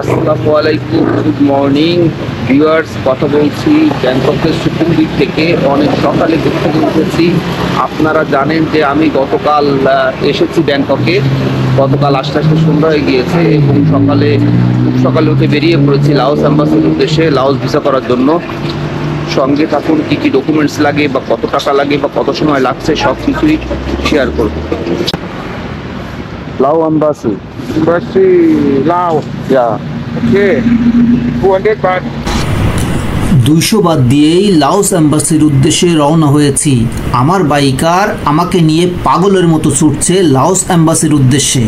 আসসালামু আলাইকুম good morning viewers কথা বলছি ব্যাংককের সুকুমদিক থেকে। অনেক সকালে ঘুম থেকে আপনারা জানেন যে আমি গতকাল এসেছি ব্যাংককে গতকাল আস্তে আস্তে সন্ধ্যা হয়ে গিয়েছে এবং সকালে সকালে উঠে বেরিয়ে পড়েছি লাওস অ্যাম্বাসির উদ্দেশ্যে লাওস ভিসা করার জন্য। সঙ্গে থাকুন, কী কী ডকুমেন্টস লাগে বা কত টাকা লাগে বা কত সময় লাগছে, সব কিছুই শেয়ার করব। Lao embassy Embassy Lao. Yeah Okay. 200 baht. দুইশো বাদ দিয়েই লাওস অ্যাম্বাসির উদ্দেশ্যে রওনা হয়েছি আমার বাইকার আমাকে নিয়ে পাগলের মতো ছুটছে লাওস অ্যাম্বাসির উদ্দেশ্যে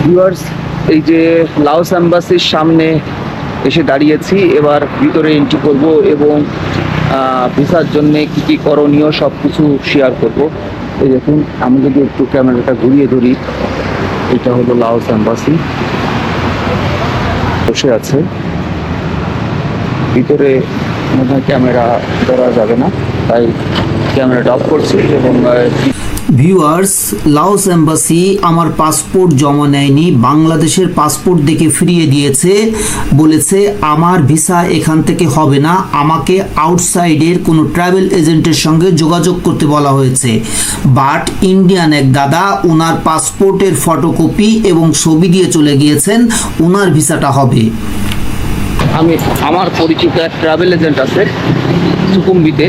ভিউয়ার্স এই যে লাওস অ্যাম্বাসির সামনে এসে দাঁড়িয়েছি এবার ভিতরে এন্ট্রি করব এবং ভিসার জন্য কি কি করণীয় সব কিছু শেয়ার করব এই দেখুন, আমি যদি একটু ক্যামেরাটা ঘুরিয়ে ধরি, এটা হলো লাওস অ্যাম্বাসি বসে আছে। ভিতরে মনে হয় ক্যামেরা ধরা যাবে না, তাই ক্যামেরাটা অফ করছি এবং ভিউয়ার্স, লাওস অ্যাম্বাসি আমার পাসপোর্ট জমা নেয়নি, বাংলাদেশের পাসপোর্ট দেখে ফিরিয়ে দিয়েছে, বলেছে আমার ভিসা এখান থেকে হবে না, আমাকে আউটসাইডের কোনো ট্রাভেল এজেন্টের সঙ্গে যোগাযোগ করতে বলা হয়েছে। বাট ইন্ডিয়ান এক দাদা ওনার পাসপোর্টের ফটোকপি এবং ছবি দিয়ে চলে গিয়েছেন ওনার ভিসাটা হবে। আমি আমার পরিচিত এক ট্রাভেল এজেন্ট আছে সুকুম্বিতে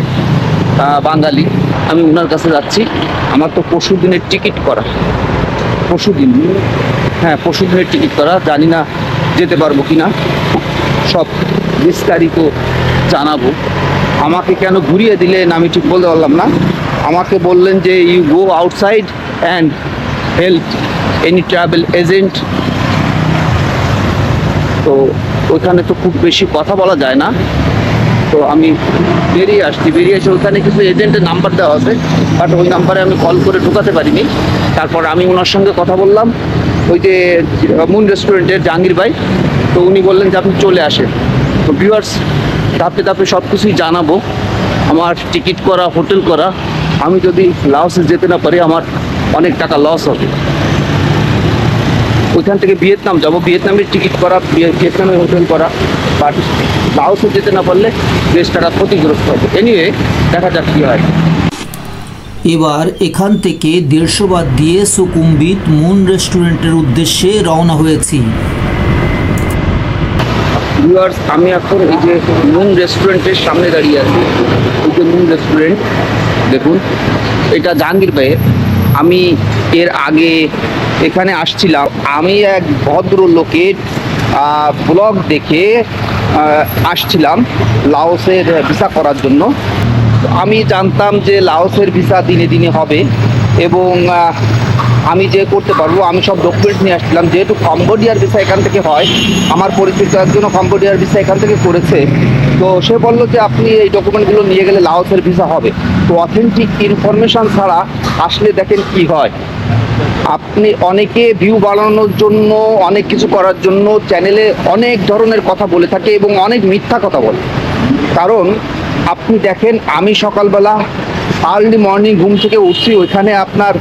বাঙালি। আমি ওনার কাছে যাচ্ছি। আমার তো পরশু দিনের টিকিট করা। পরশু দিন হ্যাঁ পরশু দিনের টিকিট করা। জানি না যেতে পারব কি না সব বিস্তারিত জানাব। আমাকে কেন ঘুরিয়ে দিলেন আমি ঠিক বলতে পারলাম না। আমাকে বললেন যে you go outside and help any travel agent তো ওইখানে তো খুব বেশি কথা বলা যায় না। তো আমি বেরিয়ে আসছি। বেরিয়ে এসে ওখানে কিছু এজেন্টের নাম্বার দেওয়া আছে বাট ওই নাম্বারে আমি কল করে ঢোকাতে পারিনি। তারপর আমি ওনার সঙ্গে কথা বললাম। ওই যে মুন রেস্টুরেন্টের জাহাঙ্গীর ভাই, তো উনি বললেন যে আপনি চলে আসেন। তো ভিউয়ার্স ধাপে ধাপে সব কিছুই জানাব। আমার টিকিট করা হোটেল করা, আমি যদি লাওসে যেতে না পারি, আমার অনেক টাকা লস হবে। ওইখান থেকে ভিয়েতনাম যাব। ভিয়েতনামের টিকিট করা ভিয়ে- ভিয়েতনামে হোটেল করা বাট লাওসে যেতে না পারলে বেশ টাকা ক্ষতিগ্রস্ত হবে। এনিওয়ে দেখা যাক কী হয়। এবার এখান থেকে দেড়শো বাদ দিয়ে সুকুম্বিত মুন রেস্টুরেন্টের উদ্দেশ্যে রওনা হয়েছি। ভিউয়ার্স আমি এখন এই যে মুন রেস্টুরেন্টের সামনে দাঁড়িয়ে আছি। এই যে মুন রেস্টুরেন্ট দেখুন এটা জাহাঙ্গীর ভাইয়ের। আমি এর আগে এখানে আসছিলাম। আমি এক ভদ্র লোকের ব্লগ দেখে আসছিলাম লাওসের ভিসা করার জন্য। আমি জানতাম যে লাওসের ভিসা দিনে দিনে হবে এবং আমি যে করতে পারব, আমি সব ডকুমেন্টস নিয়ে আসছিলাম। যেহেতু কম্বোডিয়ার ভিসা এখান থেকে হয়, আমার পরিচিত একজনও কম্বোডিয়ার ভিসা এখান থেকে করেছে। তো সে বলল যে আপনি এই ডকুমেন্টগুলো নিয়ে গেলে লাওসের ভিসা হবে। তো অথেন্টিক ইনফরমেশন ছাড়া আসলে দেখেন কি হয়। আপনি অনেকে ভিউ বাড়ানোর জন্য, অনেক কিছু করার জন্য চ্যানেলে অনেক ধরনের কথা বলে থাকে এবং অনেক মিথ্যা কথা বলে। কারণ আপনি দেখেন, আমি সকালবেলা আর্লি মর্নিং ঘুম থেকে উঠছি, ওইখানে আপনার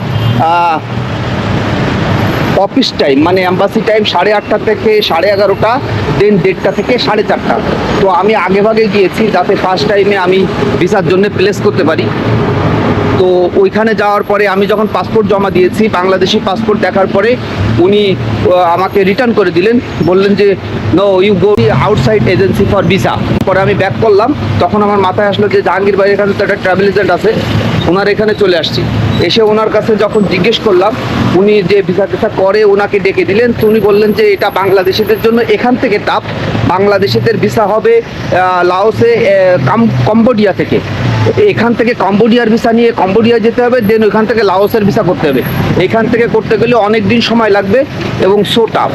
অফিস টাইম মানে অ্যাম্বাসি টাইম সাড়ে আটটা থেকে সাড়ে এগারোটা দেন দেড়টা থেকে সাড়ে চারটা। তো আমি আগে ভাগে গিয়েছি যাতে ফার্স্ট টাইমে আমি ভিসার জন্য প্লেস করতে পারি। তো ওইখানে যাওয়ার পরে আমি যখন পাসপোর্ট জমা দিয়েছি, বাংলাদেশি পাসপোর্ট দেখার পরে উনি আমাকে রিটার্ন করে দিলেন। বললেন যে no you go outside agency for visa পরে আমি ব্যাক করলাম। তখন আমার মাথায় আসলো যে, জাহাঙ্গীর ভাই, এখানে তো একটা ট্রাভেল এজেন্ট আছে। ওনার এখানে চলে আসছি। এসে ওনার কাছে যখন জিজ্ঞেস করলাম, উনি যে ভিসা টিসা করে ওনাকে ডেকে দিলেন। তো উনি বললেন যে, এটা বাংলাদেশিদের জন্য এখান থেকে টাপ বাংলাদেশিদের ভিসা হবে লাওসে কম্বোডিয়া থেকে। এখান থেকে কম্বোডিয়ার ভিসা নিয়ে কম্বোডিয়া যেতে হবে, দেন ওইখান থেকে লাওসের ভিসা করতে হবে। এখান থেকে করতে গেলে অনেক দিন সময় লাগবে এবং সো টাফ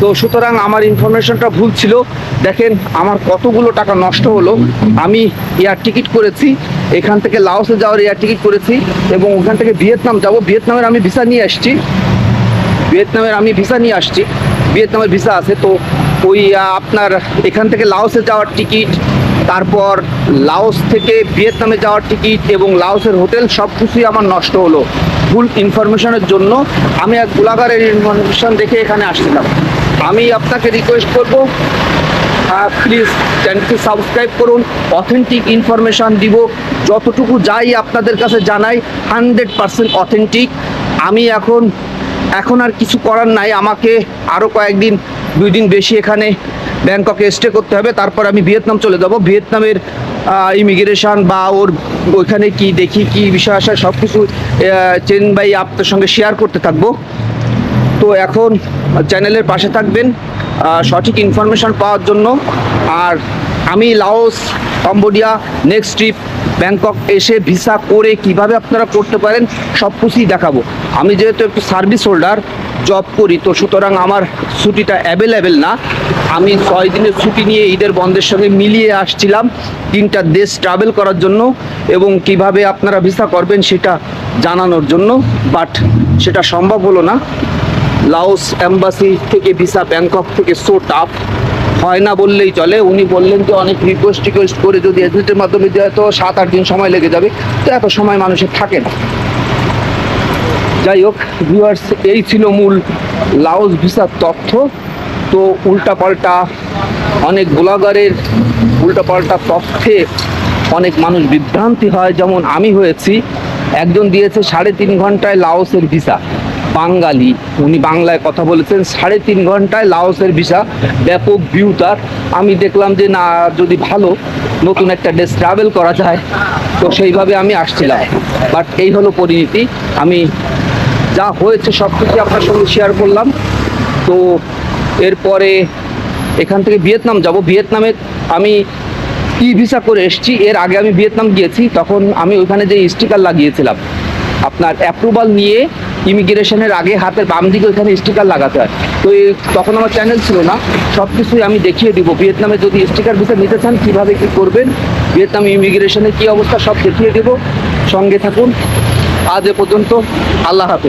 তো সুতরাং আমার ইনফরমেশনটা ভুল ছিল। দেখেন, আমার কতগুলো টাকা নষ্ট হলো, আমি এয়ার টিকিট করেছি, এখান থেকে লাওসে যাওয়ার এয়ার টিকিট করেছি এবং ওখান থেকে ভিয়েতনাম যাব। ভিয়েতনামের আমি ভিসা নিয়ে আসছি। ভিয়েতনামের আমি ভিসা নিয়ে আসছি। ভিয়েতনামের ভিসা আছে, তো ওই আপনার এখান থেকে লাওসে যাওয়ার টিকিট তারপর লাওস থেকে ভিয়েতনামে যাওয়ার টিকিট এবং লাওসের হোটেল সব কিছুই আমার নষ্ট হলো। ভুল ইনফরমেশনের জন্য আমি এক গোলাগারের ইনফরমেশন দেখে এখানে আসছিলাম। আমি আপনাকে রিকোয়েস্ট করব প্লিজ চ্যানেলটি সাবস্ক্রাইব করুন অথেন্টিক ইনফরমেশান দিব, যতটুকু যাই আপনাদের কাছে জানাই হান্ড্রেড পারসেন্ট অথেন্টিক আমি এখন এখন আর কিছু করার নাই। আমাকে আরও কয়েকদিন, দুই দিন বেশি এখানে ব্যাংককে স্টে করতে হবে। তারপর আমি ভিয়েতনাম চলে যাব। ভিয়েতনামের ইমিগ্রেশন বা ওর ওইখানে কি দেখি, কি বিষয় আসে সব কিছু চেন বাই আপনার সঙ্গে শেয়ার করতে থাকব। তো এখন চ্যানেলের পাশে থাকবেন সঠিক ইনফরমেশন পাওয়ার জন্য। আর আমি Laos, Cambodia next trip Bangkok এসে ভিসা করে কীভাবে আপনারা করতে পারেন, সব কিছুই দেখাবো। আমি যেহেতু একটু সার্ভিস হোল্ডার জব করি, তো সুতরাং আমার ছুটিটা অ্যাভেলেবেল না। আমি ছয় দিনের ছুটি নিয়ে ঈদের বন্ধের সঙ্গে মিলিয়ে আসছিলাম, তিনটা দেশ ট্রাভেল করার জন্য এবং কীভাবে আপনারা ভিসা করবেন সেটা জানানোর জন্য বাট সেটা সম্ভব হলো না। লাওস এম্বাসি থেকে ভিসা ব্যাংকক থেকে সো টাফ হয় না বললেই চলে। উনি বললেন যে, অনেক রিকোয়েস্ট টিকোয়েস্ট করে যদি এজেন্টের মাধ্যমে দেওয়া তো সাত আট দিন সময় লেগে যাবে। তো এত সময় মানুষের থাকে না। যাই হোক ভিউয়ার্স এই ছিল মূল লাওস ভিসার তথ্য। তো উল্টাপাল্টা অনেক ব্লগারের উল্টাপাল্টা তথ্যে অনেক মানুষ বিভ্রান্তি হয়। যেমন আমি হয়েছি, একজন দিয়েছে সাড়ে তিন ঘন্টায় লাওসের ভিসা। বাঙালি। উনি বাংলায় কথা বলেছেন, সাড়ে তিন ঘন্টায় লাওসের ভিসা, ব্যাপক ভিউ তার। আমি দেখলাম যে, না, যদি ভালো, নতুন একটা দেশ ট্রাভেল করা যায়, তো সেইভাবে আমি আসছিলাম। বাট এই হলো পরিণতি। আমি যা হয়েছে সব কিছু আপনার সঙ্গে শেয়ার করলাম। তো এরপরে এখান থেকে ভিয়েতনাম যাব। ভিয়েতনামে আমি ই ভিসা করে এসেছি, এর আগে আমি ভিয়েতনাম গিয়েছি, তখন আমি ওইখানে যে স্টিকার লাগিয়েছিলাম, আপনার অ্যাপ্রুভাল নিয়ে ইমিগ্রেশনের আগে হাতের বাম দিকে ওইখানে স্টিকার লাগাতে হয়। তো তখন আমার চ্যানেল ছিল না সব কিছুই আমি দেখিয়ে দিব। ভিয়েতনামে যদি স্টিকার ভিসা নিতে চান, কীভাবে কী করবেন, ভিয়েতনাম ইমিগ্রেশনের কী অবস্থা, সব দেখিয়ে দেব। সঙ্গে থাকুন। আজ এ পর্যন্ত আল্লাহ হাফেজ।